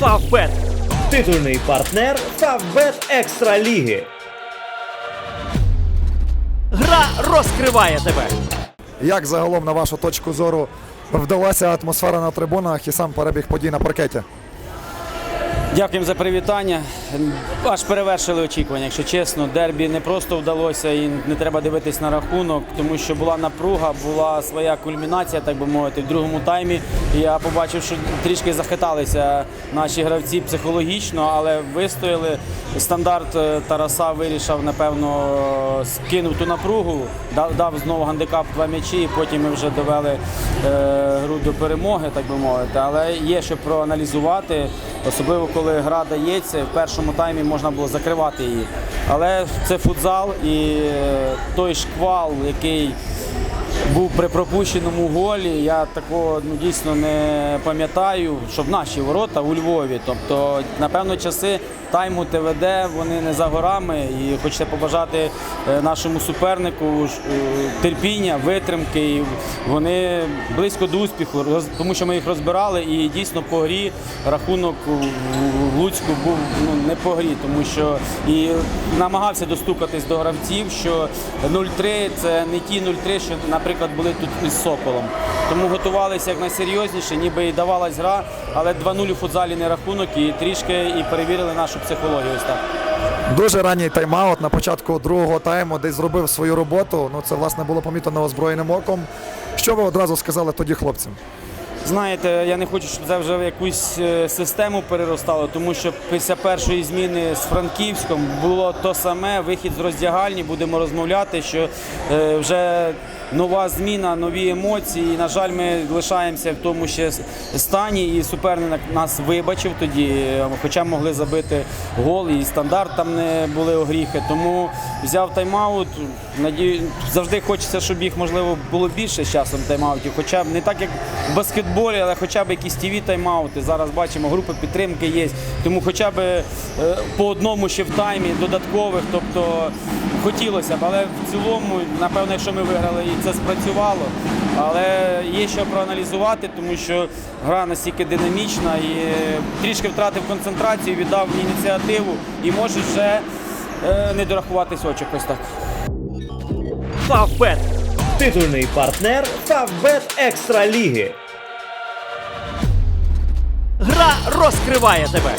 Фавбет. Титульний партнер Фавбет Екстра Ліги. Гра розкриває тебе. Як загалом, на вашу точку зору, вдалася атмосфера на трибунах і сам перебіг подій на паркеті? Дякуємо за привітання. Аж перевершили очікування, якщо чесно. Дербі не просто вдалося і не треба дивитись на рахунок, тому що була напруга, була своя кульмінація, так би мовити, в другому таймі. Я побачив, що трішки захиталися наші гравці психологічно, але вистояли. Стандарт е, Тараса вирішив, напевно, скинув ту напругу, дав, дав знову гандикап два м'ячі, і потім ми вже довели е, гру до перемоги, так би мовити. Але є що проаналізувати, особливо коли гра дається. В першому таймі можна було закривати її. Але це футзал і той шквал, який був при пропущеному голі. Я такого ну, дійсно не пам'ятаю, що наші ворота у Львові. Тобто, напевно, часи тайму ТВД вони не за горами. І хочеться побажати е, нашому супернику е, терпіння, витримки. І вони близько до успіху, тому що ми їх розбирали. І дійсно по грі рахунок в- Луцьку був ну, не по грі, тому що і намагався достукатись до гравців, що 0-3 це не ті 0-3, що, наприклад, були тут із Соколом. Тому готувалися як найсерйозніше, ніби і давалась гра, але 2-0 у футзалі не рахунок і трішки і перевірили нашу психологію. Ось так. Дуже ранній тайм-аут на початку другого тайму, десь зробив свою роботу. Ну це власне було помітно неозброєним оком. Що ви одразу сказали тоді хлопцям? Знаєте, я не хочу, щоб це вже в якусь е, систему переростало, тому що після першої зміни з Франківськом було то саме, вихід з роздягальні, будемо розмовляти, що е, вже нова зміна, нові емоції. І, на жаль, ми лишаємося в тому ще стані, і суперник нас вибачив тоді, хоча могли забити гол, і стандарт там не були огріхи. Тому взяв тайм-аут. Надію, завжди хочеться, щоб їх можливо було більше з часом тайм-аутів, хоча б не так, як в баскетболі, але хоча б якісь тіві тайм-аути. Зараз бачимо, групи підтримки є. Тому хоча б е, по одному ще в таймі додаткових. Тобто хотілося б, але в цілому, напевно, якщо ми виграли, і це спрацювало. Але є що проаналізувати, тому що гра настільки динамічна і трішки втратив концентрацію, віддав ініціативу і може вже е, не дорахуватись очок. Ось. Фавбет. Титульний партнер Фавбет Екстра Ліги. Гра розкриває тебе.